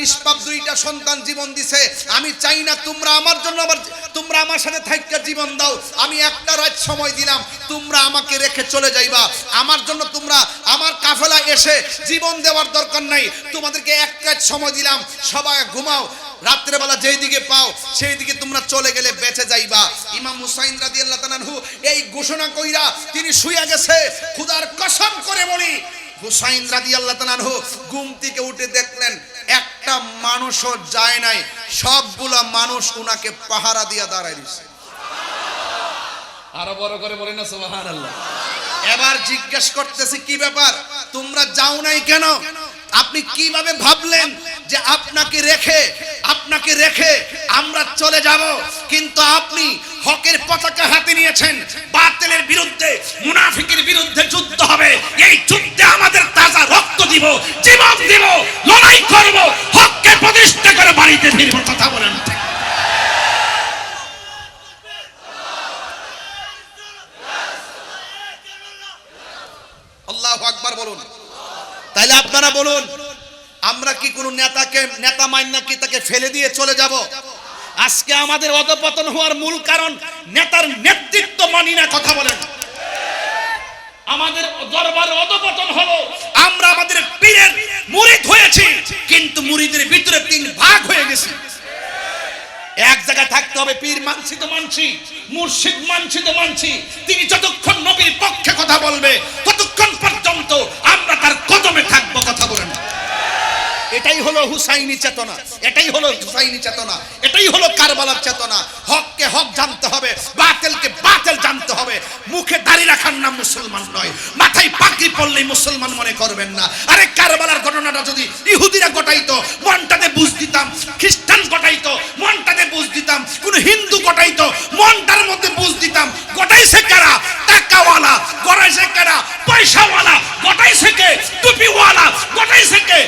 নিষ্পাপ দুইটা সন্তান জীবন দিছে। আমি চাই না তোমরা আমার জন্য আবার তোমরা আমার সাথে থাইকা জীবন দাও। আমি একটা রাত সময় দিলাম, তোমরা আমাকে রেখে চলে যাইবা। আমার জন্য তোমরা আমার কাফেলা এসে জীবন দেওয়ার দরকার নাই। তোমাদেরকে এক রাত সময় দিলাম, সবাই ঘুমাও, রাত্রেবেলা যেই দিকে পাও, সেই দিকে তোমরা চলে গেলে বেঁচে যাইবা। ইমাম হুসাইন রাদিয়াল্লাহু তাআলাহু এই ঘোষণা কইরা তিনি শুয়ে গেছে। খুদার কসম করে বলি হুসাইন রাদিয়াল্লাহু তাআলাহু ঘুম থেকে উঠে দেখলেন একটা মানুষও যায় নাই সবগুলা মানুষ উনাকে পাহারা দিয়া দাঁড়ায় দিছে। আরও বড় করে বলেন না এবার জিজ্ঞেস করতেছি কি ব্যাপার? তোমরা যাও নাই কেন? আপনি কীভাবে ভাবলেন যে আপনাকে রেখে আপনাকে রেখে আমরা চলে যাব? কিন্তু আপনি হকের পতাকা হাতে নিয়েছেন বাতিলের বিরুদ্ধে মুনাফিকের বিরুদ্ধে যুদ্ধ হবে এই যুদ্ধে আমাদের তাজা রক্ত দিব জীবন দিব লড়াই করব হককে প্রতিষ্ঠা করে বাড়িতে ফিরব কথা বলেন ঠিক। আল্লাহু আকবার বলুন তাইলে আপনারা বলুন আমরা কি কোনো নেতাকে নেতা মান্য কি তাকে ফেলে দিয়ে চলে যাব? আজকে আমাদের অধপতন হওয়ার মূল কারণ, নেতার নেতৃত্ব মানি না কথা বলেন। আমাদের দরবার অধপতন হলো, আমরা আমাদের পীরের মুরিদ হয়েছি, কিন্তু মুরিদের ভিতরে তিন ভাগ হয়ে গেছে। এক জায়গায় থাকতে হবে, পীর মানছি তো মানছি, মুর্শিদ মানছি তো মানছি, তিনি যতক্ষণ নবীর পক্ষে কথা বলবে, ততক্ষণ পর্যন্ত আমরা তার কদমে থাকব কথা বলেন এটাই হলো হুসাইনি চেতনা, এটাই হলো হুসাইনি চেতনা, এটাই হলো কারবালার চেতনা। হককে হক জানতে হবে, বাতিলকে বাতিল জানতে হবে। মুখে দাড়ি রাখার নাম মুসলমান নয়, মাথায় পাগড়ি পড়লেই মুসলমান মনে করবেন না। আরে কারবালার ঘটনাটা যদি ইহুদিরা ঘটাইতো, মনটাতে বুঝ দিতাম, খ্রিস্টান ঘটাইতো, মনটাতে বুঝ দিতাম, কোন হিন্দু ঘটাইতো, মনটার মধ্যে বুঝ দিতাম গোটাইছে কারা? টাকাওয়ালা গড়াইছে কারা? পয়সাওয়ালা গোটাইছে কে টুপিওয়ালা গোটাইছে কে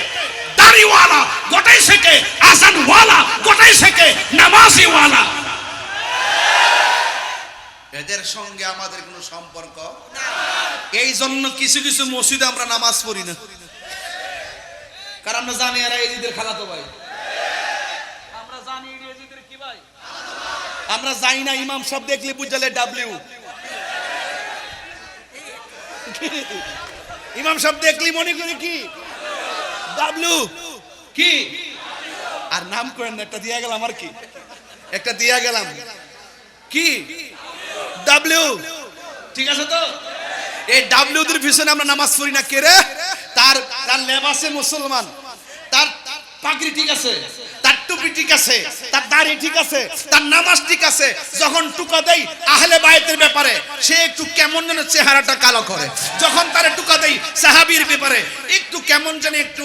দাড়িওয়ালা গোটাই থেকে আসানওয়ালা গোটাই থেকে নামাজিওয়ালা এদের সঙ্গে আমাদের কোনো সম্পর্ক এই জন্য কিছু কিছু মসজিদে আমরা নামাজ পড়ি না। কারণ আমরা জানি এরা এজিদের খালাতো ভাই। আমরা জানি এরা এজিদের কি ভাই? আমরা যাই না ইমাম সব দেখলে বুঝালে ডাব্লিউ ইমাম সব দেখলি মনে করি কি? ডাবলু কি? আর নাম করেন না, একটা দিয়া গেলাম আর কি? একটা দিয়া গেলাম। কি? ডাব্লিউ ঠিক আছে তো? এই ডাব্লিউদের পিছনে আমরা নামাজ পড়ি না কেরে তার তার লেবাসে মুসলমান। তার পাগড়ি ঠিক আছে, তার টুপি ঠিক আছে, তার দাড়ি ঠিক আছে, তার নামাজ ঠিক আছে। যখন টুকা দেই আহলে বাইতের ব্যাপারে, সে একটু কেমন যেন চেহারাটা কালো করে। যখন তারে টুকা দেই সাহাবীর ব্যাপারে, একটু কেমন যেন একটু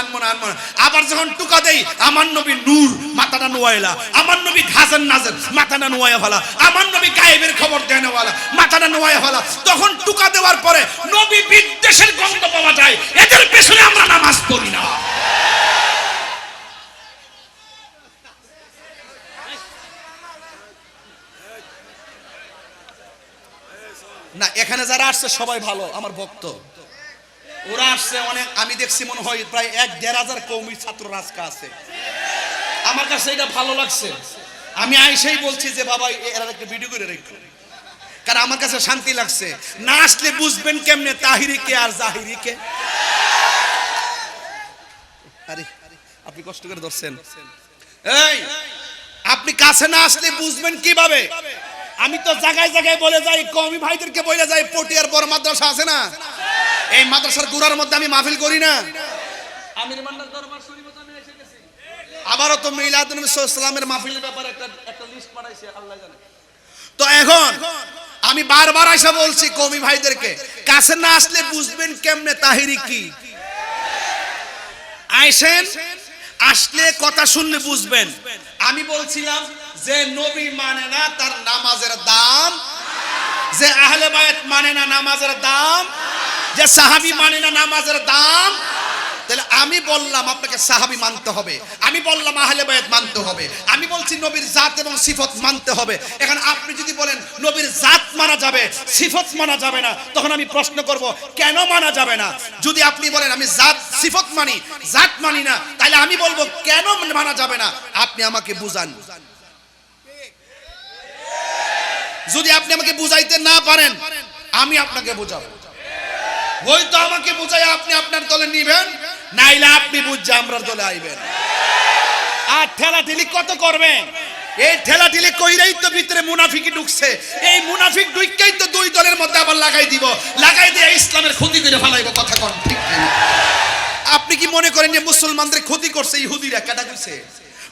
আনমন আনমন আবার যখন টুকা দেই, আমার নবী নূর, মাথাটা নোয়াইলা। আমার নবী নাজের, মাথাটা ফেলা। আমার নবী গায়েবের খবর দেয় নেওয়ালা, মাথাটা ফেলা। তখন টুকা দেওয়ার পরে নবী বিদ্বেষের গন্ধ পাওয়া যায়। এদের পেছনে আমরা নামাজ পড়ি না। না, এখানে যারা আসছে, সবাই ভালো, আমার ভক্ত। ওরা আসছে অনেক, আমি দেখছি মনে হয় প্রায় এক দেড় হাজার কৌমি ছাত্র রাজকা আছে। আমার কাছে এটা ভালো লাগছে। আমি আইসেই বলছি যে, বাবা এরা একটা ভিডিও করে রেখো। কারণ আমার কাছে শান্তি লাগছে। না আসলে বুঝবেন কেমনে তাহিরিকে আর জাহিরিকে আরে, আপনি কষ্ট করে ধরছেন। এই, আপনি কাছে না আসলে বুঝবেন কীভাবে? আমি তো জায়গায় জায়গায় বলে যাই, কমি ভাইদেরকে বলে যাই, পটিয়ার বড় মাদ্রাসা আছে না? এই মাদ্রাসার গুড়ার মধ্যে আমি মাহফিল করি না। আমির মান্নার দরবার শরীফে আমি এসে গেছি। আবারও তো মিলাদুন ইসলামের মাহফিলের ব্যাপারে একটা একটা লিস্ট পাঠাইছে আল্লাহ জানে। তো এখন আমি বারবার আইসা বলছি কমি ভাইদেরকে কাছে না আসলে বুঝবেন কেমনে তাহিরি কি। আইসেন আসলে কথা শুনলে বুঝবেন। আমি বলছিলাম যে নবী মানে না তার নামাজের দাম। যে আহলে বায়াত মানে না নামাজের দাম। যে সাহাবি মানে না নামাজের দাম? তাহলে আমি বললাম আপনাকে সাহাবি মানতে হবে। আমি বললাম আহলে বায়াত মানতে হবে। আমি বলছি নবীর জাত এবং সিফত মানতে হবে। এখন আপনি যদি বলেন নবীর জাত মানা যাবে, সিফত মানা যাবে না, তখন আমি প্রশ্ন করব, কেন মানা যাবে না? যদি আপনি বলেন আমি জাত, সিফত মানি, জাত মানি না, তাহলে আমি বলব, কেন মানা যাবে না? আপনি আমাকে বুঝান। যদি আপনি আমাকে বুঝাইতে না পারেন, আমি আপনাকে বুঝাবো। হয়তো আমাকে বুঝাই আপনি আপনার দলে নিবেন, নাইলে আপনি বুঝছে আমরা দলে আইবেন। আর ঠেলা ঠেলি কত করবেন? এই ঠেলা ঠেলি কইরাই তো ভিতরে মুনাফিকি ঢুকছে। এই মুনাফিক ঢুককেই তো দুই দলের মধ্যে আবার লাগাই দিব। লাগাই দিয়ে ইসলামের ক্ষতি করে ফেলাইব, কথা কন ঠিক? আপনি কি মনে করেন যে মুসলমানদের ক্ষতি করছে ইহুদিরা? কেটা করছে?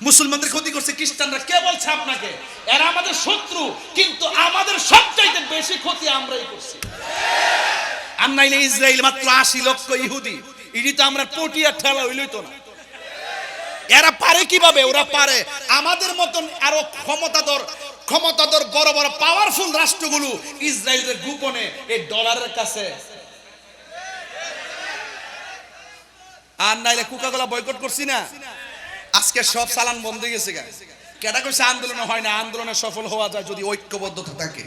মুসলমানদের ক্ষতি করছে খ্রিস্টানরা? কে বলছে আপনাকে? এরা আমাদের শত্রু, কিন্তু আমাদের সবচাইতে বেশি ক্ষতি আমরাই করছি। আর নাইলে ইসরায়েল মাত্র আশি লক্ষ ইহুদি। ইডি তো আমরা পটিয়া ঠেলা হইলই তো না। এরা পারে কীভাবে? ওরা পারে আমাদের মতন আরও ক্ষমতাধর ক্ষমতাধর, বড় বড় পাওয়ারফুল রাষ্ট্রগুলো ইসরায়েলের গোপনে এই ডলারের কাছে। আর নাইলে কোকাকোলা বয়কট করছি না। আজকে সব চালান বন্ধ হয়ে গেছে কেটা কইছে আন্দোলন হয় না? আন্দোলনে সফল হওয়া যায় যদি ঐক্যবদ্ধতা থাকে।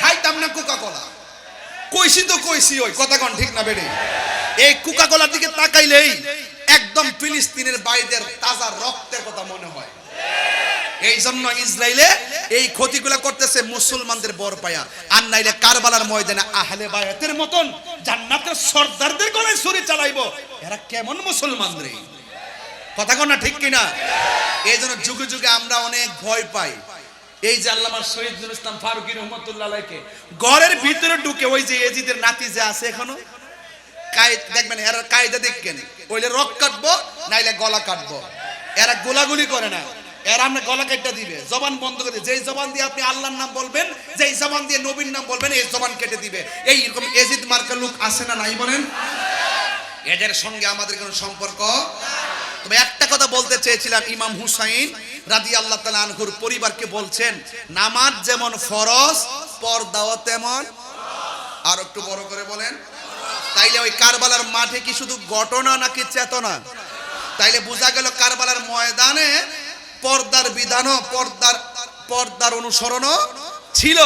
খাইতাম না কোকা কোলা কইছি তো কইছি, ওই কথা কোন ঠিক না, বেড়ে? এই কোকা কোলার দিকে তাকাইলেই একদম ফিলিস্তিনের বাইদের তাজা রক্তের কথা মনে হয়। এই জন্য ইসরায়েলে এই ক্ষতিগুলো করতেছে মুসলমানদের বর পায়া। আর নাইলে কারবালার ময়দানে আহলে বায়াতের মতন জান্নাতের সর্দারদের গলায় ছুরি চালাইবো। এরা কেমন মুসলমান রে? কথা কোন না ঠিক কিনা? এই জন্য যুগে যুগে আমরা অনেক ভয় পাই। এই যে আল্লামা শহীদুল ইসলাম ফারুকি রহমতুল্লাহ আলাইকে ঘরের ভিতরে ঢুকে ওই যে এজিদের নাতি যে আছে এখনও? দেখবেন এরা কায়দা দেখবেন ওইলে রক কাটবো, নাইলে গলা কাটবো। এরা গোলাগুলি করে না। এরা আমরা গলা কেটে দিবে। জবান বন্ধ করে। যেই জবান দিয়ে আপনি আল্লাহর নাম বলবেন, যেই জবান দিয়ে নবীর নাম বলবেন, এই জবান কেটে দিবে। এই রকম এজিদ মার্কা লোক আছে না নাই বলেন? এদের সঙ্গে আমাদের কোনো সম্পর্ক? তবে একটা কথা বলতে চেয়েছিলাম ইমাম হুসাইন রাদি আল্লাহ তালা আনহুর পরিবারকে বলছেন, নামাজ যেমন ফরজ, পর্দাও তেমন আর একটু বড় করে বলেন, তাইলে ওই কারবালার মাঠে কি শুধু ঘটনা নাকি চেতনা? তাইলে বোঝা গেল কারবালার ময়দানে পর্দার বিধানও, পর্দার পর্দার অনুসরণও ছিল।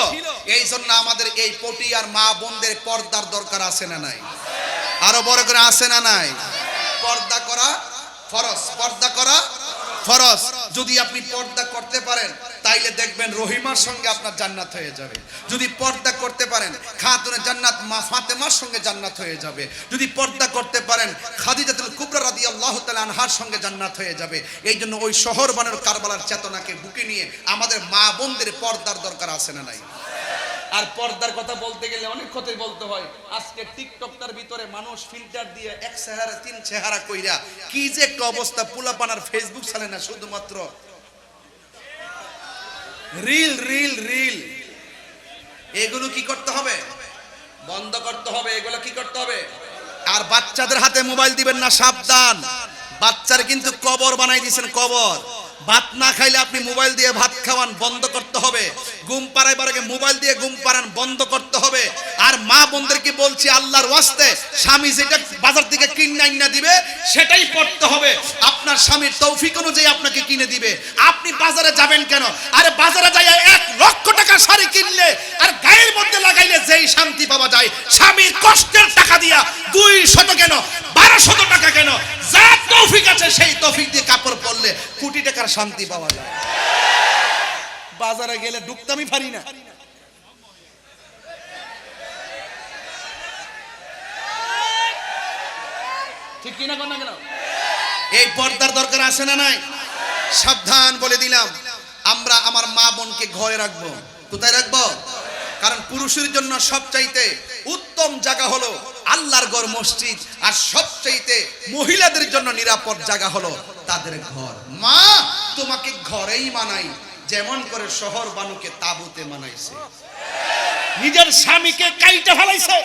এই জন্য আমাদের এই পটি আর মা বোনদের পর্দার দরকার আছে না নাই? আরও বড় করে আছে না নাই? পর্দা করা ফরজ, পর্দা করা ফরজ। যদি আপনি পর্দা করতে পারেন, তাইলে দেখবেন রহিমার সঙ্গে আপনার জান্নাত হয়ে যাবে। যদি পর্দা করতে পারেন, খাতুনের জান্নাত মা ফাতেমার সঙ্গে জান্নাত হয়ে যাবে। যদি পর্দা করতে পারেন, খাদিজাতুল কুবরা রাদিয়াল্লাহু তাআলা আনহার সঙ্গে জান্নাত হয়ে যাবে। এই জন্য ওই শহর বানের কারবালার চেতনাকে বুকে নিয়ে আমাদের মা বোনদের পর্দার দরকার আছে না নাই? আর পর্দার কথা বলতে গেলে অনেক কথাই বলতে হয়। আজকে টিকটকটার ভিতরে মানুষ ফিল্টার দিয়ে এক চেহারা, তিন চেহারা কইরা কি যে একটা অবস্থা পোলাপানার ফেসবুক চালে না শুধুমাত্র। রিল রিল রিল এগুলো কি করতে হবে? বন্ধ করতে হবে, এগুলো কি করতে হবে? আর বাচ্চাদের হাতে মোবাইল দিবেন না, সাবধান। বাচ্চার কিন্তু কবর বানাই দিয়েছেন, কবর। ভাত না খাইলে আপনি মোবাইল দিয়ে ভাত খাওয়ান, বন্ধ করতে হবে। ঘুম পাড়াইবার আগে মোবাইল দিয়ে ঘুম পাড়ান, বন্ধ করতে হবে। আর মা বোনদেরকে বলছি, আল্লাহর ওয়াস্তে স্বামী যেটা বাজার থেকে কিনে না দিবে, সেটাই পড়তে হবে। আপনার স্বামীর তৌফিক অনুযায়ী আপনাকে কিনে দিবে। আপনি বাজারে যাবেন কেন? আরে বাজারে যাই এক লক্ষ টাকা শাড়ি কিনলে, আর গায়ের মধ্যে লাগাইলে যেই শান্তি পাওয়া যায়, স্বামীর কষ্টের টাকা দিয়া দুই শত কেন? বারো শত টাকা কেন? যা তৌফিক আছে, সেই তৌফিক দিয়ে কাপড় পরলে কোটি টাকার শান্তি পাওয়া যায়। বাজারে গেলে ঢুকতামই পারি না। ঠিক কিনা কর না কেন? এই পর্দার দরকার আছে না নাই? সাবধান বলে দিলাম, আমরা আমার মা বোনকে ঘরে রাখব। কোথায় রাখব? কারণ পুরুষের জন্য সবচাইতে উত্তম জায়গা হলো আল্লাহর ঘর মসজিদ, আর সবচাইতে মহিলাদের জন্য নিরাপদ জায়গা হলো তাদের ঘর। মা, তোমাকে ঘরেই মানাই, যেমন করে শহর বানুকে তাবুতে মানাইছে। নিজের স্বামীকে কাইটা ফেলাইছে,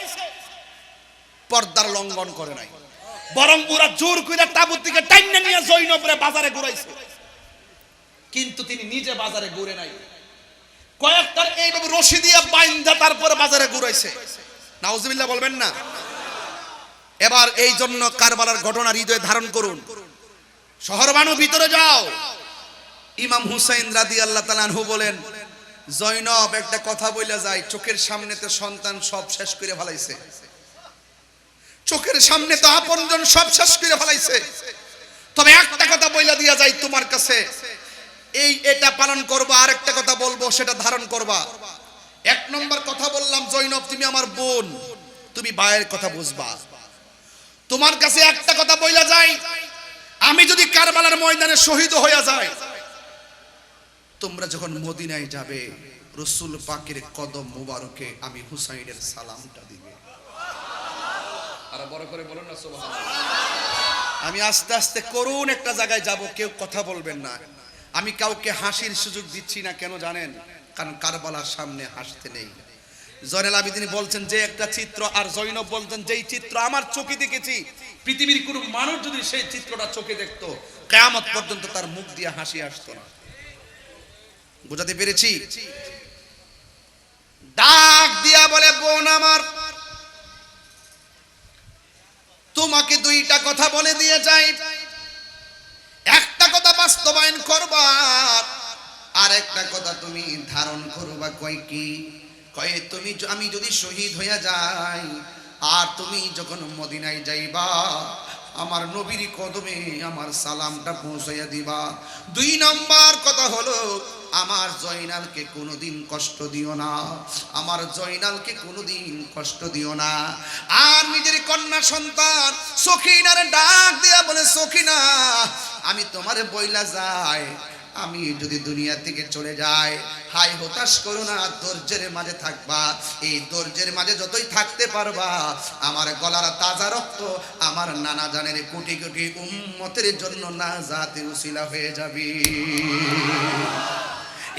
পর্দার লঙ্ঘন করে নাই। বরং ওরা জোর করে তাবুত থেকে টাইনা নিয়ে জৈনপুরে বাজারে ঘুরাইছে। কিন্তু তিনি নিজে বাজারে ঘুরে নাই। কয়েকটার এইভাবে রশি দিয়া বাইন্ধা তারপরে বাজারে ঘুরাইছে। নাউজুবিল্লাহ বলবেন না? এবার এই জন্য কারবালার ঘটনা হৃদয়ে ধারণ করুন। শহর বানু ভিতরে যাও। ইমাম হুসাইন রাদি আল্লাহ তালানহু বলেন জৈনব একটা কথা বইলা যায়, চোখের সামনে তো সন্তান সব শেষ করে ফেলাইছে। চোখের সামনে তো আপনজন সব শেষ করে ফেলাইছে। তবে একটা কথা বইলা দিয়া যায় তোমার কাছে। এই এটা পালন করবা আর একটা কথা বলব, সেটা ধারণ করবা। এক নম্বর কথা বললাম, জৈনব, তুমি আমার বোন, তুমি বায়ের কথা বুঝবা। তোমার কাছে একটা কথা বইলা যায়, আমি যদি কারবালার ময়দানে শহীদ হইয়া যায় তোমরা যখন মদিনায় যাবে, রসুল পাকের কদম মুবারকে আমি হুসাইনের সালামটা দিবে। আমি আস্তে আস্তে করুন একটা জায়গায় যাব, কেউ কথা বলবেন না। আমি কাউকে হাসির সুযোগ দিচ্ছি না, কেন জানেন? কারণ কারবালার সামনে হাসতে নেই। জয়নাল আবিদিনী বলছেন, যে একটা চিত্র আর জৈনব বলছেন, যেই চিত্র আমার চোখে দেখেছি, পৃথিবীর কোনো মানুষ যদি সেই চিত্রটা চোখে দেখতো, কেয়ামত পর্যন্ত তার মুখ দিয়ে হাসি আসতো না। বোঝাতে পেরেছি? ডাক দিয়া বলে, বোন আমার, তোমাকে দুইটা কথা বলে দিয়ে যাই। বাস্তবায়ন করবা। আর একটা কথা তুমি ধারণ করবা কয় কি? কয়ে, তুমি আমি যদি শহীদ হইয়া যাই, আর তুমি যখন মদিনায় যাইবা, আমার নবীর কদমে আমার সালামটা পৌঁছাইয়া দিবা। দুই নম্বর কথা হলো, আমার জয়নালকে কোনোদিন কষ্ট দিও না, আমার জয়নালকে কোনোদিন কষ্ট দিও না। আর নিজের কন্যা সন্তান সখিনার ডাক দিয়া বলে, সখিনা আমি তোমার বইলা যাই, আমি যদি দুনিয়া থেকে চলে যাই হাই হতাশ করো না, ধৈর্যের মাঝে থাকবা। এই ধৈর্যের মাঝে যতই থাকতে পারবা, আমার গলার তাজা রক্ত আমার নানা জানের কোটি কোটি উম্মতের জন্য না জাতি উসিলা হয়ে যাবে।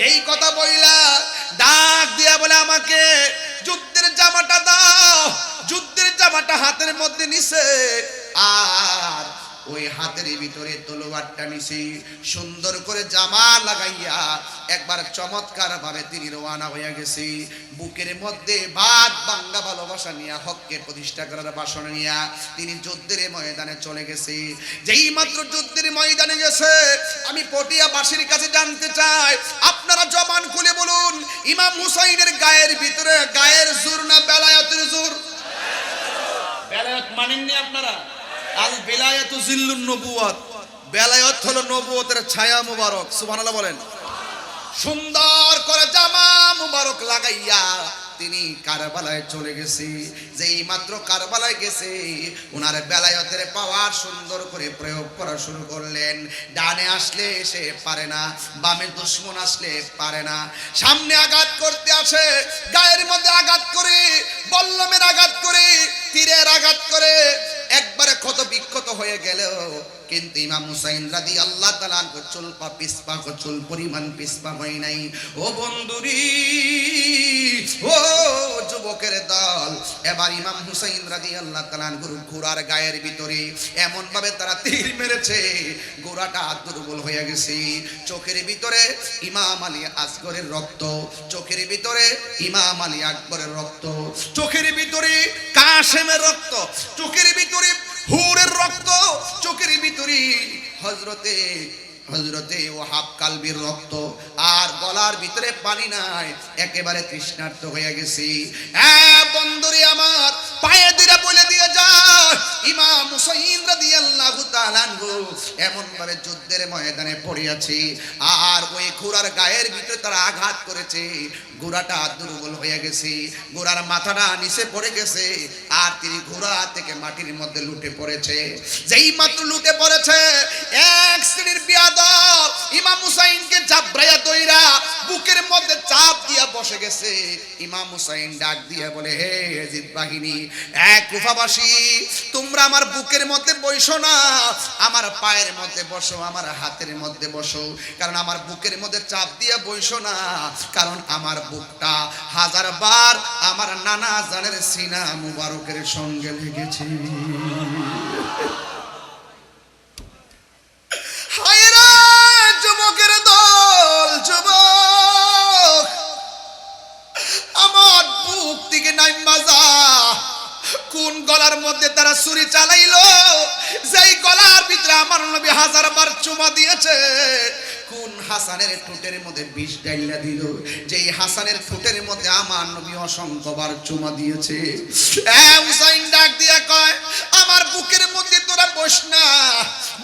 এই কথা বইলা ডাক দিয়া বলে আমাকে, যুদ্ধের জামাটা দাও, যুদ্ধের জামাটা হাতের মধ্যে নিছে, আর ওই হাতের ভিতরে তলোয়ারটা নিছি সুন্দর করে জামা লাগাইয়া একবার চমৎকার ভাবে তিনি রওনা হইয়া গেছি। বুকের মধ্যে ভাত বাঙ্গা ভালোবাসা নিয়া, হককে প্রতিষ্ঠা করার বাসন নিয়া তিনি যুদ্ধের ময়দানে চলে গেছে। যেই মাত্র যুদ্ধের ময়দানে গেছে, আমি পটিয়াবাসীর কাছে জানতে চাই, আপনারা জবান খুলে বলুন, ইমাম হুসাইনের গায়ের ভিতরে গায়ের জোর না বেলায়তের জোর? বেলায়ত মানেননি আপনারা? আল বেলায়তু জিল্লুন নবুয়াত বেলায়ত হলো নবুয়তের ছায়া মুবারক, সুবহানাল্লাহ বলেন। সুন্দর করে জামা মুবারক লাগাইয়া তিনি কারবালায় চলে গেছে। যেই মাত্র কারবালায় গেছে ওনার বেলায়তের পাওয়ার সুন্দর করে প্রয়োগ করা শুরু করলেন। ডানে আসলে সে পারে না, বামে দুশ্মন আসলে পারে না। সামনে আঘাত করতে আসে, গায়ের মধ্যে আঘাত করে, বল্লমের আঘাত করে, তীরের আঘাত করে একবারে ক্ষত বিক্ষত হয়ে গেলেও কিন্তু ইমাম হুসাইন রাদি আল্লাহ তালা চুল পা, পিসপা, চুল পরিমাণ পিসপা হয় নাই। ও বন্ধুরি, ও যুবকের দল। এবার ইমাম হুসাইন রাদি আল্লাহ তালা গুরু ঘোড়ার গায়ের ভিতরে এমন ভাবে তারা তীর মেরেছে গোড়াটা দুর্বল হয়ে গেছে। চোখের ভিতরে ইমাম আলী আসগরের রক্ত, চোখের ভিতরে ইমাম আলী আকবরের রক্ত, চোখের ভিতরে কাশেমের রক্ত, চোখের ভিতরে হুরের রক্ত, চোখের ভিতরে হজরতে হজরতে ও হাফ কালবির রক্ত আর গলার ভিতরে পানি নাই, একেবারে তৃষ্ণার্ত হয়ে গেছি। হ্যাঁ বন্ধুরে আমার পায়ে দিরা বলে দিয়ে যা ইমাম হুসাইন রাদিয়াল্লাহু তাআলা এমন ভাবে যুদ্ধের ময়দানে পড়ে আর ওই ঘোড়ার গায়ের ভিতরে তারা আঘাত করেছে, ঘোড়াটা দুর্বল হয়ে গেছে, ঘোড়ার মাথাটা নিচে পড়ে গেছে, আর তিনি ঘোড়া থেকে মাটির মধ্যে লুটে পড়েছে। যেই মাত্র লুটে পড়েছে, এক শ্রেণির বিয়াদব ইমাম হুসাইনকে বুকের মধ্যে চাপ দিয়া বসে গেছে। ইমাম হুসাইন ডাক দিয়ে বলে, হে এজিদ বাহিনী, এক কুফাবাসী তোমরা আমার বুকের মধ্যে বসো না। আমার পায়ের মধ্যে বসো, আমার হাতের মধ্যে বসো। কারণ আমার বুকের মধ্যে চাপ দিয়ে বসো না। কারণ আমার বুকটা হাজার বার আমার নানা জানের সিনা মুবারকের সঙ্গে লেগেছে। হায় কোন গলার মধ্যে তারা ছুরি চালাইল? যেই গলার ভিতরে আমার নবী হাজার বার চুমা দিয়েছে, কোন হাসানের ঠোঁটের মধ্যে বিষ ডাইলা দিল? যেই হাসানের ঠোঁটের মধ্যে আমার নবী অসংখ্যবার চুমা দিয়েছে। এ হুসাইন ডাক দিয়ে কয় আমার বুকের মধ্যে তোরা বস না।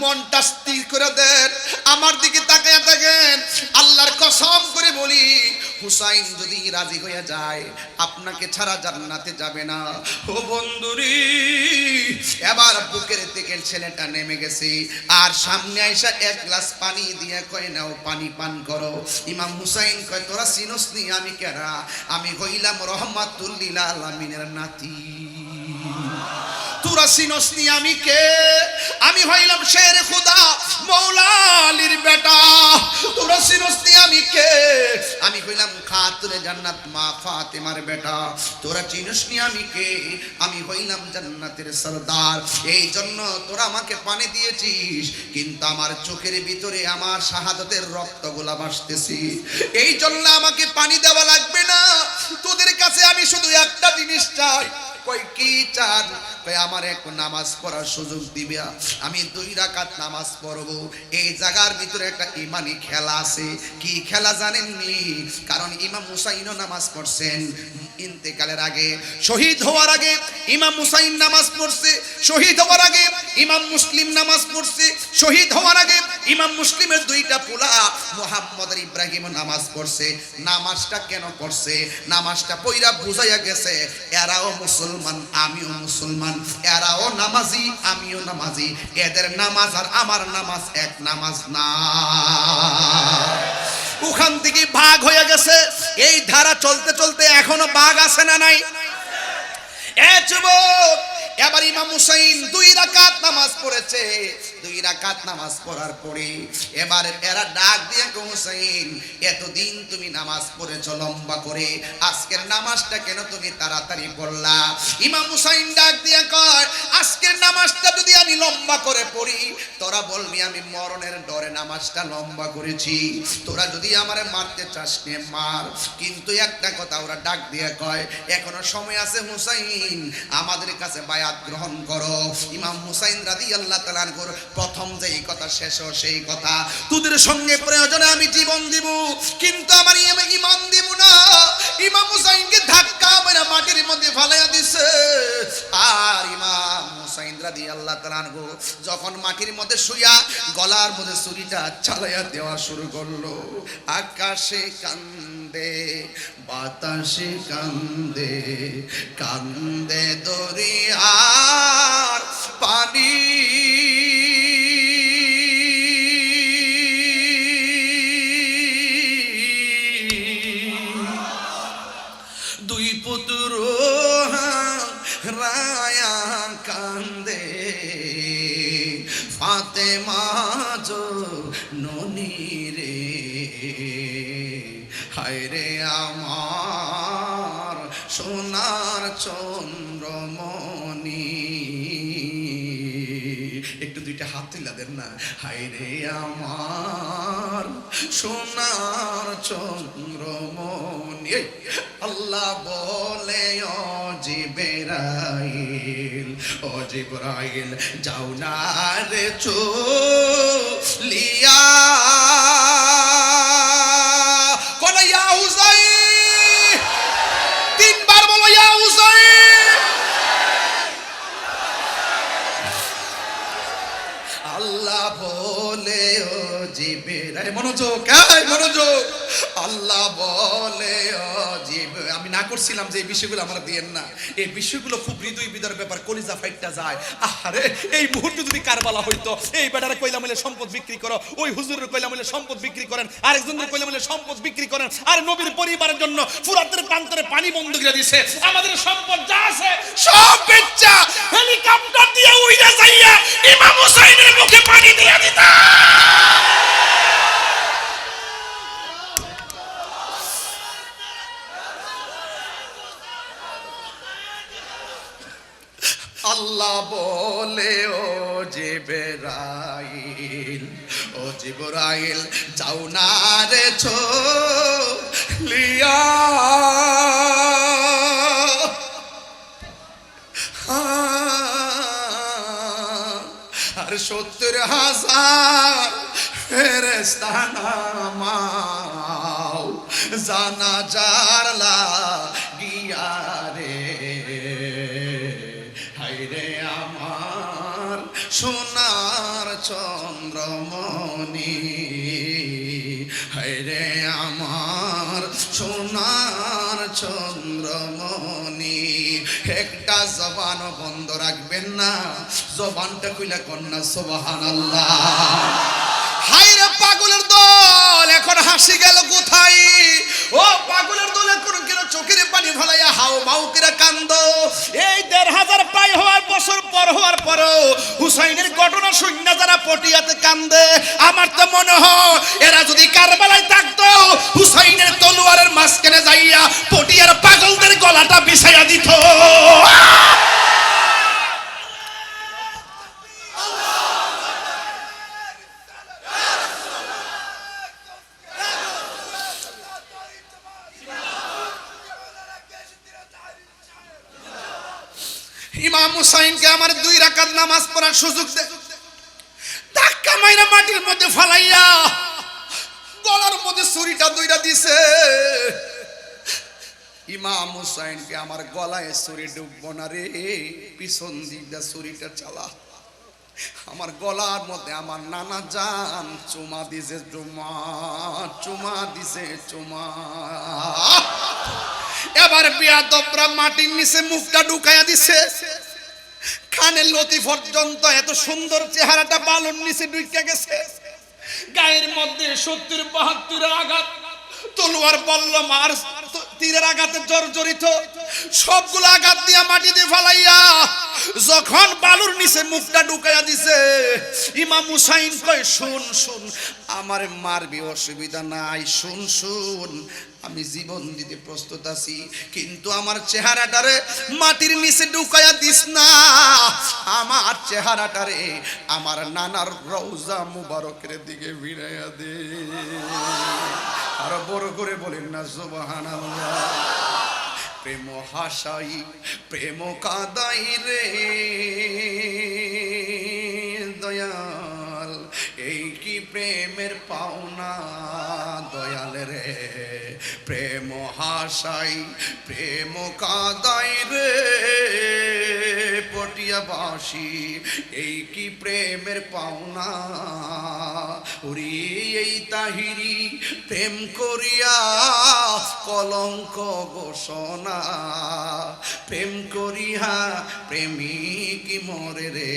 মনটা স্থির করে দেন, আমার দিকে তাকায় থাকেন আল্লাহর কসম করে বলি, হুসাইন যদি রাজি হয়ে যায়, আপনাকে ছাড়া জান্নাতে যাবে না। ও বন্ধুরি, এবার বুকের থেকে ছেলেটা নেমে গেছে। আর সামনে আইসা এক গ্লাস পানি দিয়ে কয়, নাও পানি পান করো। ইমাম হুসাইন কয়, তোরা চিনস নি, আমি কেরা? আমি হইলাম রহমাতুল্লিল আলামিনের নাতি। এই জন্য তোরা আমাকে পানি দিয়েছিস, কিন্তু আমার চোখের ভিতরে আমার শাহাদতের রক্তগুলা ভাসতেছি। এই জন্য আমাকে পানি দেওয়া লাগবে না। তোদের কাছে আমি শুধু একটা জিনিস চাই। কই, কি চান? কই আমার এক নামাজ পড়ার সুযোগ দিবে। আমি দুই রাকাত নামাজ পড়ব। এই জায়গার ভিতরে একটা ইমানি খেলা আছে। কি খেলা জানেননি কারণ ইমাম মুসাইনও নামাজ পড়ছেন ইন্তেকালের আগে। শহীদ হওয়ার আগে ইমাম মুসাইন নামাজ পড়ছে। শহীদ হওয়ার আগে ইমাম মুসলিম নামাজ পড়ছে। শহীদ হওয়ার আগে ইমাম মুসলিমের দুইটা পোলা মোহাম্মদ ইব্রাহিম নামাজ পড়ছে। নামাজটা কেন পড়ছে? নামাজটা পইরা বুঝাইয়া গেছে, এরাও মুসলমান, আমিও মুসলমান। এরাও নামাজি, আমিও নামাজি। এদের নামাজ আর আমার নামাজ এক নামাজ না। ওখান থেকে ভাগ হয়ে গেছে। এই ধারা চলতে চলতে এখনও বাঘ আছে না নাই? এ যুবক, এবার ইমাম হুসাইন দুই রাকাত নামাজ পড়েছে। দুই রাকাত নামাজ পড়ার পরে এবার এরা ডাক দিয়ে হুসাইন, এতদিন তুমি নামাজ পড়েছো লম্বা করে, আজকের নামাজটা কেন তুমি তাড়াতাড়ি পড়লা? ইমাম হুসাইন ডাক দিয়ে কয়, আজকের নামাজটা যদি আমি লম্বা করে পড়ি, তোরা বলবি আমি মরণের ডরে নামাজটা লম্বা করেছি। তোরা যদি আমারে মারতে চাস নে, মার। কিন্তু একটা কথা ওরা ডাক দিয়ে কয়, এখনও সময় আছে হুসাইন, আমাদের কাছে বায়াত গ্রহণ করো। ইমাম হুসাইন রাদি আল্লাহ তালানকুর প্রথম যেই কথা, শেষ সেই কথা। তোদের সঙ্গে প্রয়োজনে আমি জীবন দিব, কিন্তু আমার ইমা- ইমান দিব না। ইমাম হুসাইনকে ধাক্কা মেরে মাটির মধ্যে ফালাইয়া দিছে। আর ইমাম হুসাইন রাদি আল্লাহ তালানকু যখন মাটির মধ্যে শুইয়া গলার মধ্যে ছুরিটা চালাইয়া দেওয়া শুরু করল, আকাশে কান্দে, বাতাসে কান্দে কান্দে দরিয়ার পানি। ফাতে মাঝো ননি রে। হায় রে আমার সোনার চন্দ্রমণি। একটু দুইটা হাত তুলা দেন না। হায় রে আমার সোনার চন্দ্রমণি। আল্লাহ বলে ও জিবেরাইল ও জিবরাইল যাও না রে চলিয়া। কোন ইয়া হুসাইন তিনবার বলো, ইয়া হুসাইন আল্লাহ বলে, ও জিবের মনোযোগ এই মনোযোগ। আল্লাহ বলে আমি না করছিলাম যে এই বিষয়গুলো আমরা দিয়েন না। এই বিষয়গুলো খুব হৃদয় বিদার ব্যাপার, কলিজা ফাইটটা যায়। আরে এই মুহূর্তে যদি কারবালা হইতো, এই বেটারে কইলা মিলে সম্পদ বিক্রি করো, ওই হুজুরের কইলা মিলে সম্পদ বিক্রি করেন, আরেকজনের কইলা মিলে সম্পদ বিক্রি করেন, আর নবীর পরিবারের জন্য ফুরাতের প্রান্তরে পানি বন্ধ করে দিছে। আমাদের সম্পদ যা আছে, সব বেচ্চা হেলিকপ্টার দিয়ে উইরা যাইয়া ইমাম হুসাইনের মুখে পানি দিয়ে দিতা আল্লাহ বলে, ও জিবরাইল ও জিবরাইল, যাও না রে ছো লিয়া আর সত্তর হাজার স্থানামাও জানা জারলা গিয়া চন্দ্রমণি হরে আমার সোনার চন্দ্রমণি। একটা জবান বন্ধ রাখবেন না, জবানটা কইলা কন্যা সোবাহান আল্লাহ হাইরে পাগলের দল! এখন হাসি গেল কোথায়? ও পাগলের দল কেন চোখের পানি হাও করে কান্দ? এই দেড় হাজার প্রায় হওয়ার বছর পর হওয়ার পরও হুসাইনের ঘটনা শূন্য যারা পটিয়াতে কান্দে, আমার তো মনে হয় এরা যদি কারবালায় থাকতো, হুসাইনের তলোয়ারের মাঝখানে যাইয়া পটিয়ার পাগলদের গলাটা বিছাইয়া দিত। নামাজ পড়ার সুযোগ দে। ধাক্কা মাইরা মাটির মধ্যে ফালাইয়া গলার মধ্যে ছুরিটা দুইটা দিছে। ইমাম হুসাইনকে আমার গলায় ছুরি ডুববো না রে, পিছন দিক দিয়ে ছুরিটা চালা। আমার গলার মধ্যে আমার নানা জান, চুমা দিছে চুমা চুমা দিছে চুমা। এবার বিয়া দপরা মাটির নিচে মুখটা ঢুকাইয়া দিছে। কানের লতি পর্যন্ত এত সুন্দর চেহারাটা বালুর নিচে ঢুকে গেছে। গায়ের মধ্যে সত্তর, বাহাত্তর আঘাত, তলোয়ার বলল আর তীরের আঘাতে জর্জরিত। সবগুলো আঘাত দিয়া মাটিতে ফালাইয়া যখন বালুর নিচে মুখটা ঢুকাইয়া দিছে, ইমাম হুসাইন কয়, শুন শুন, আমার মারবি, অসুবিধা নাই, শুন শুন, আমি জীবন দিতে প্রস্তুত আছি, কিন্তু আমার চেহারাটারে মাটির নিচে ঢুকাইয়া দিস না, আমার চেহারাটারে আমার নানার রৌজা মুবারকের দিকে ভিড়াইয়া দে। আরও বড় করে বলেন না সুবাহান প্রেম হাসাই, প্রেম কাদাই রে। দয়াল, এই কি প্রেমের পাওনা? দয়াল রে, প্রেম হাসাই, প্রেম কাদাই রে। পটিয়াবাসী, এই কি প্রেমের পাওনা? উরি এই তাহিরি প্রেম করিয়া কলঙ্ক ঘোষণা। প্রেম করিয়া প্রেমিক মরে রে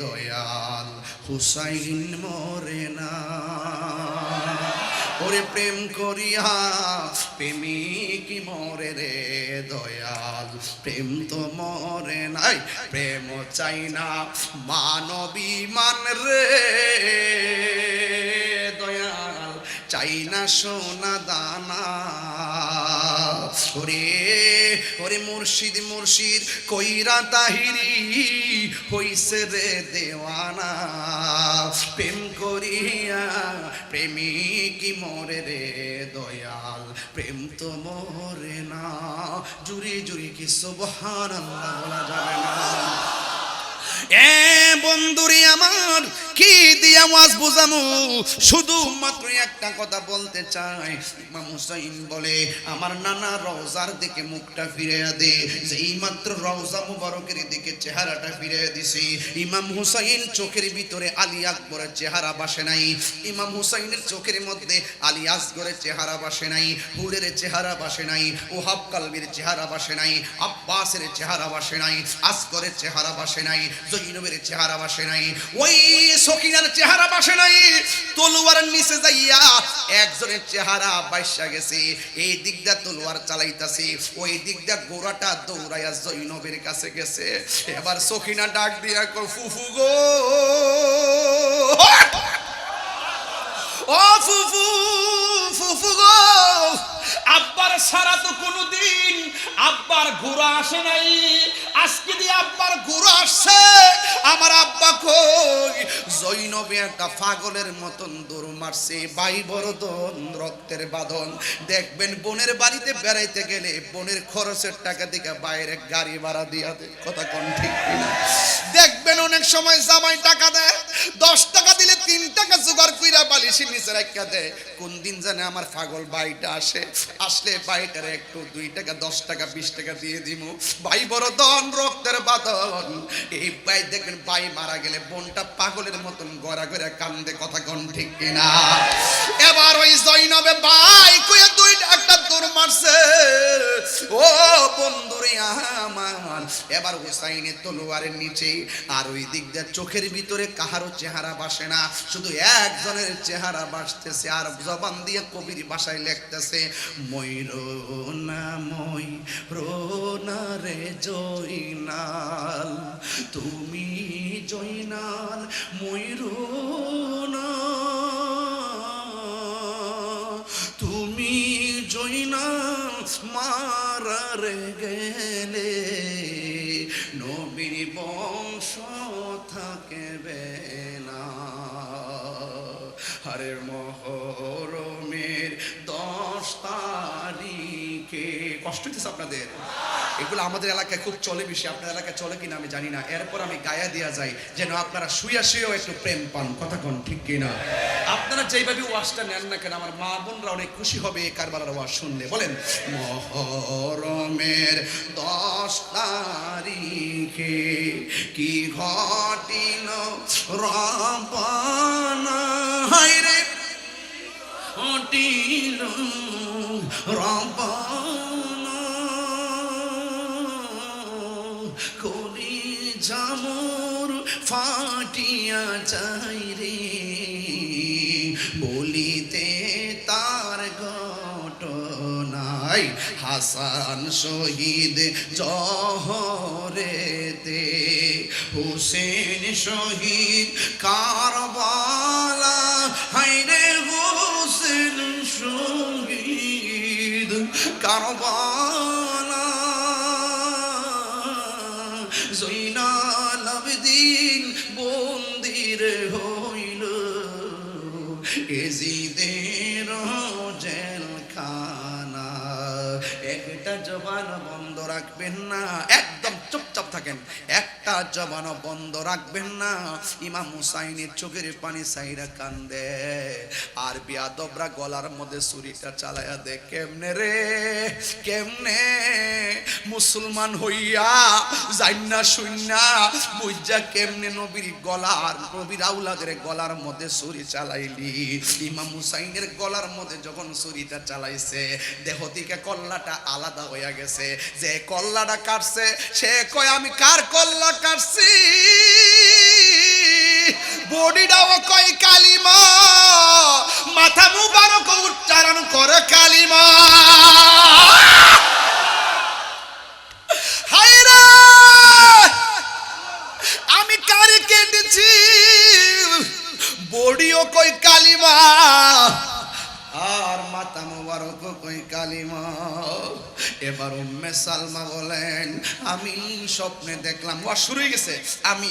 দয়াল, হুসাইন মরে না। ওরে প্রেম করিয়া প্রেমিক মরে রে দয়াল, প্রেম তো মরে নাই, প্রেম চাই না মানবী মান রে। চাই না সোনা দানা। ওরে ওরে মুর্শিদ মুর্শিদ, কইরা তাহিরি হইছে রে দেওয়ানা। প্রেম করিয়া প্রেমিক মরে রে দয়াল, প্রেম তো মরে না। জুরি জুরি কি সুবহান বলা যাবে না? এ বন্ধুরি আমার? কি দিয়া ওয়াজ বুঝামু? শুধু মাত্র একটা কথা বলতে চাই। ইমাম হুসাইন বলে, আমার নানা রওজার দিকে মুখটা ফিরে দে। যেই মাত্র রওজা মুবারকের দিকে চেহারাটা ফিরে দিছি। ইমাম হুসাইন চোখের ভিতরে আলী আকবরের চেহারা বাসে নাই। ইমাম হুসাইনের চোখের মধ্যে আলী আসগরের চেহারা বাসে নাই। হুরের চেহারা বাসে নাই। ওহাব কালবির চেহারা বাসে নাই। আব্বাসের চেহারা বাসে নাই। আসগরের চেহারা বাসে নাই। জৈনবের চেহারা বাসে নাই। ওই সকিনার চেহারা বাসে নাই। তলোয়ারের নিচে যাইয়া একজনের চেহারা বাইসা গেছে। এই দিকটা তলোয়ার চালাইতাছে, ওই দিকটা গোড়াটা দৌড়াইয়া জৈনবের কাছে গেছে। এবার সখিনা ডাক দিয়া কর ফুফু গো! ও ফুফু ফুফু গো! আব্বার সারা তো কোনোদিন আব্বার ঘোরা আসে নাই। আজকে দিয়ে আব্বার ঘোরা আসছে। আমার আব্বা কই? জৈনবে একটা পাগলের মতন দৌড় মারছে বাই বরদন রক্তের বাঁধন। দেখবেন বোনের বাড়িতে বেড়াইতে গেলে বোনের খরচের টাকা থেকে বাইরে গাড়ি ভাড়া দিয়া দেয়। কথা কোন ঠিক কিনা? দেখবেন অনেক সময় জামাই টাকা দেয়, দশ টাকা দিলে তিন টাকা জোগাড় কইরা বালিশ বালিশের নিচে রাখা দেয়। কোন দিন জানে আমার পাগল ভাইটা আসে, আসলে ভাইটারে একটু দুই টাকা, দশ টাকা, বিশ টাকা দিয়ে দিব ভাই বড় দন রক্তের বাদন। এই ভাই দেখবেন ভাই মারা গেলে বোনটা পাগলের মতন গড়া গড়া কান্দে, কথা কন ঠিক কিনা? এবার ওই জৈনবে ভাই কয়ে দুই একটা দূর মারছে। ও বন্ধুরে আমার। এবার হুসাইনের তলোয়ারের নিচে আর ওই দিক দিয়ে চোখের ভিতরে কাহারও চেহারা বাসে না। শুধু একজনের চেহারা বাসতেছে আর জবান দিয়ে কবির ভাষায় লিখতেছে, ময়ূর না মই রোনা রে জয়নাল, তুমি জয়নাল ময়ূর না তুমি জয়না মারারে গেলে, নবীর বংশ থাকে না হরে মহরমের দশ তারিখে, কষ্ট হচ্ছে আপনাদের। এগুলো আমাদের এলাকায় খুব চলে বেশি। আপনার এলাকায় চলে কিনা আমি জানি না। এরপর আমি গায়া দেওয়া যাই, যেন আপনারা শুয়া শুয়েও একটু প্রেম পান। কথা কোন ঠিক কিনা? আপনারা যেইভাবে ওয়াজটা নেন না কেন, আমার মা বোনরা অনেক খুশি হবে এই কারবালার ওয়াজ শুনলে। বলেন, মহরমের দশ তারিখে কি ঘটিল রবানা হায়রে ঘটিল রবানা ফাটিয়া যাই রে। বলিতে তার ঘটনাই হাসান শহীদ জহরেতে। হুসেন শহীদ কারবালা হাইরে হুসেন শহীদ কারবালা। জবান বন্ধ রাখবেন না। একদম চুপচাপ থাকেন। একটা জবান বন্ধ রাখবেন না। ইমাম হুসাইনের চোখের পানি সাইরা কান্দে। আর বিয়াদবরা গলার মধ্যে ছুরিটা চালায়া দে কেমনে রে? কেমনে? মুসলমান হইয়া জান্না শুইনা বুঝা কেমনে নবীর গলার, নবীর আউলাদের গলার মধ্যে ছুরি চালাইলি? ইমাম হুসাইনের গলার মধ্যে যখন ছুরিটা চালাইছে, দেহ থেকে কল্লাটা আলাদা হইয়া গেছে। যে কল্লাটা কাটছে, সে কয়, আমি কার কল্লা কাটছি। বডিটাও কয় কালিমা, মাথা মুবারক উচ্চারণ করে কালিমা। বডিও কই কালিমা, আর মাতা মোবারক কই কালিমা। এবার উম্মে সালমা বলেন, আমি স্বপ্নে দেখলাম ওয়া শুরু গেছে, আমি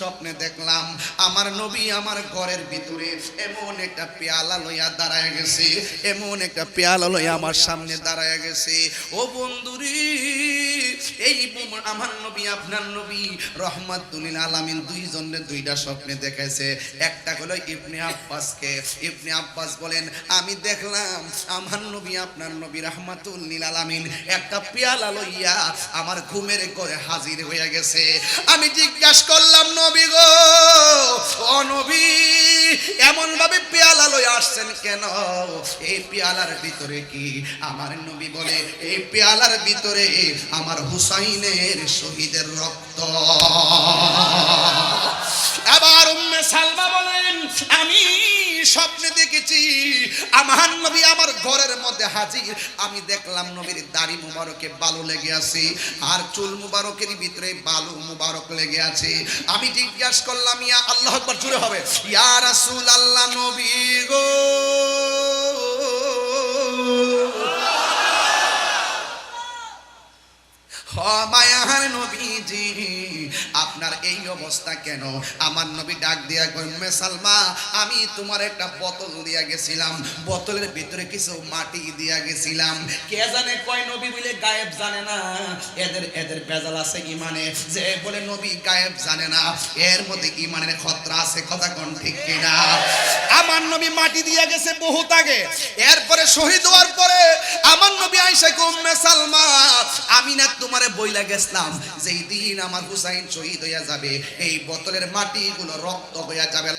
স্বপ্নে দেখলাম আমার নবী আমার ঘরের ভিতরে এমন একটা পেয়ালা লইয়া দাঁড়ায় গেছে, এমন একটা পেয়ালা লইয়া আমার সামনে দাঁড়ায় গেছে। ও বন্ধুরি এই আমার নবী, আপনার নবী দুইটা স্বপ্নে একটা হলো ইবনে আব্বাসকে। ইবনে আব্বাস বলেন, আমি দেখলাম আমার নবী, আপনার নবী একটা পেয়ালা লইয়া আমার ঘুমের করে হাজির হয়ে গেছে। আমি জিজ্ঞাসা করলাম, নবী গো নবী এমন ভাবে পেয়ালা লই আসছেন কেন? এই পেয়ালার ভিতরে কি? আমার নবী বলে, এই পেয়ালার ভিতরে আমার হুসাইনের শহীদের রক্ত। এবার উম্মে সালমা বলেন, আমি স্বপ্নে দেখেছি, আমার নবী আমার ঘরের মধ্যে হাজির। আমি দেখলাম নবীর দাড়ি মুবারকে বালু লেগে আছে, আর চুল মুবারকের ভিতরে বালু মুবারক লেগে আছে। আমি জিজ্ঞাসা করলাম, ইয়া আল্লাহ আকবার জুড়ে হবে। ইয়া রাসূল আল্লাহ নবী গো। আপনার এই অবস্থা কেন? আমার নবী ডাক দিয়া সালমা, আমি তোমার একটা বোতল দিয়া গেছিলাম। বোতলের ভিতরে কিছু মাটি দিয়া গেছিলাম। কে জানে কয় নবী বলে গায়েব জানে না। এদের এদের বেজাল আছে ইমানে। যে বলে নবী গায়েব জানে না, এর মধ্যে ইমানের খতরা আছে, কথা কোন ঠিক কিনা? আমার নবী মাটি দিয়ে গেছে বহুত আগে। এরপরে শহীদ হওয়ার পরে আমার নবী আইসা উম্মে সালমা, আমি না তোমারে বইলা গেছিলাম, যেই দিন আমার হুসাইন শহীদ হইয়া যাবে, এই বোতলের মাটিগুলো রক্ত হইয়া যাবে।